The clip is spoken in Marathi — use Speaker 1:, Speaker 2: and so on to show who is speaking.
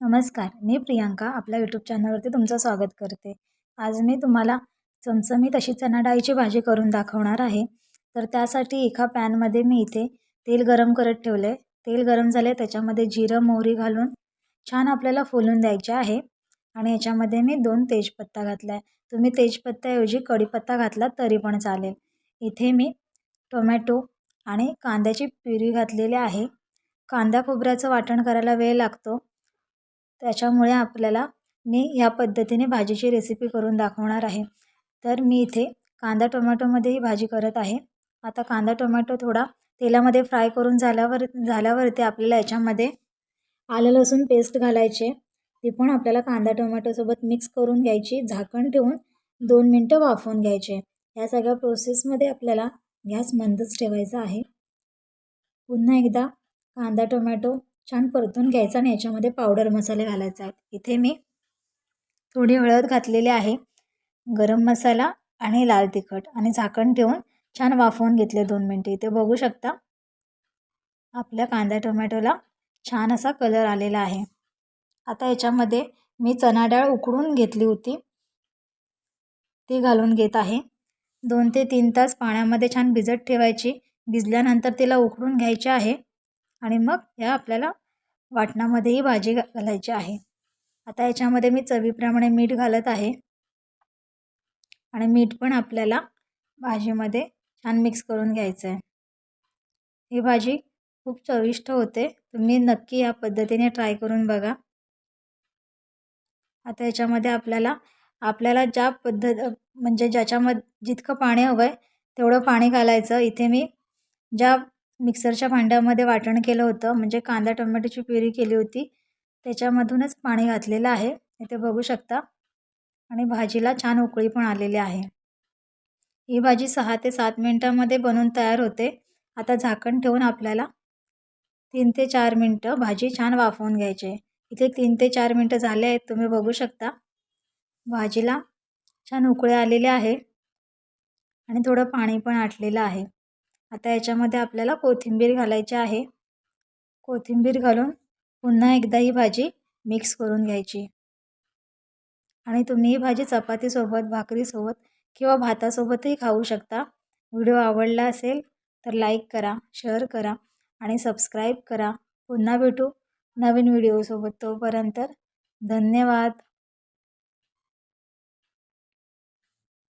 Speaker 1: नमस्कार मी प्रियांका आपल्या यूट्यूब चॅनलवरती तुमचं स्वागत करते. आज मी तुम्हाला चमचमीत अशी चणा डाळीची भाजी करून दाखवणार आहे. तर त्यासाठी एका पॅनमध्ये मी इथे तेल गरम करत ठेवले तेल गरम झाले त्याच्यामध्ये जिरं मोहरी घालून छान आपल्याला फुलून द्यायचे आहे. आणि याच्यामध्ये मी दोन तेजपत्ता घातला आहे तुम्ही तेजपत्त्याऐवजी कढीपत्ता घातला तरी पण चालेल. इथे मी टोमॅटो आणि कांद्याची प्युरी घातलेली आहे. कांदा खोबऱ्याचं वाटण करायला वेळ लागतो. त्याच्यामुळे आपल्याला मी ह्या पद्धतीने भाजीची रेसिपी करून दाखवणार आहे. तर मी इथे कांदा टोमॅटोमध्ये ही भाजी करत आहे. आता कांदा टोमॅटो थोडा तेलामध्ये फ्राय करून झाल्यावर झाल्यावरती आपल्याला याच्यामध्ये आलं लसूण पेस्ट घालायचे. ती पण आपल्याला कांदा टोमॅटोसोबत मिक्स करून घ्यायची. झाकण ठेवून दोन मिनटं वाफवून घ्यायचे. या सगळ्या प्रोसेसमध्ये आपल्याला गॅस मंदच ठेवायचा आहे. पुन्हा एकदा कांदा टोमॅटो छान परतून घ्यायचा आणि याच्यामध्ये पावडर मसाले घालायचे आहेत. इथे मी थोडी हळद घातलेली आहे गरम मसाला आणि लाल तिखट आणि झाकण ठेवून छान वाफवून घेतले दोन मिनटे. इथे बघू शकता आपल्या कांदा टोमॅटोला छान असा कलर आलेला आहे. आता याच्यामध्ये मी चणा डाळ उकडून घेतली होती. ती घालून घेत आहे. दोन ते तीन तास पाण्यामध्ये छान भिजत ठेवायची. भिजल्यानंतर तिला उकडून घ्यायची आहे. आणि मग या आपल्याला वाटणामध्येही भाजी घालायची आहे. आता याच्यामध्ये मी चवीप्रमाणे मीठ घालत आहे. आणि मीठ पण आपल्याला भाजीमध्ये छान मिक्स करून घ्यायचं आहे ही भाजी खूप चविष्ट होते. तुम्ही नक्की या पद्धतीने ट्राय करून बघा. आता याच्यामध्ये आपल्याला आपल्याला ज्या पद्धत म्हणजे ज्याच्यामध्ये जितकं पाणी हवं आहे तेवढं पाणी घालायचं. इथे मी ज्या मिक्सरच्या भांड्यामध्ये वाटण केलं होतं. म्हणजे कांदा टोमॅटोची प्युरी केली होती. त्याच्यामधूनच पाणी घातलेलं आहे. इथे बघू शकता. आणि भाजीला छान उकळी पण आलेली आहे. ही भाजी सहा ते सात मिनटामध्ये बनवून तयार होते. आता झाकण ठेवून आपल्याला तीन ते चार मिनटं भाजी छान वाफवून घ्यायची इथे तीन ते चार मिनटं झाले आहेत. तुम्ही बघू शकता. भाजीला छान उकळे आलेले आहे. आणि थोडं पाणी पण आटलेलं आहे. आता याच्यामध्ये आपल्याला कोथिंबीर घालायची आहे. कोथिंबीर घालून पुन्हा एकदा ही भाजी मिक्स करून घ्यायची. आणि तुम्ही ही भाजी चपातीसोबत भाकरीसोबत किंवा भातासोबतही खाऊ शकता. व्हिडिओ आवडला असेल तर लाईक करा शेअर करा आणि सबस्क्राईब करा. पुन्हा भेटू नवीन व्हिडिओसोबत. तोपर्यंत धन्यवाद.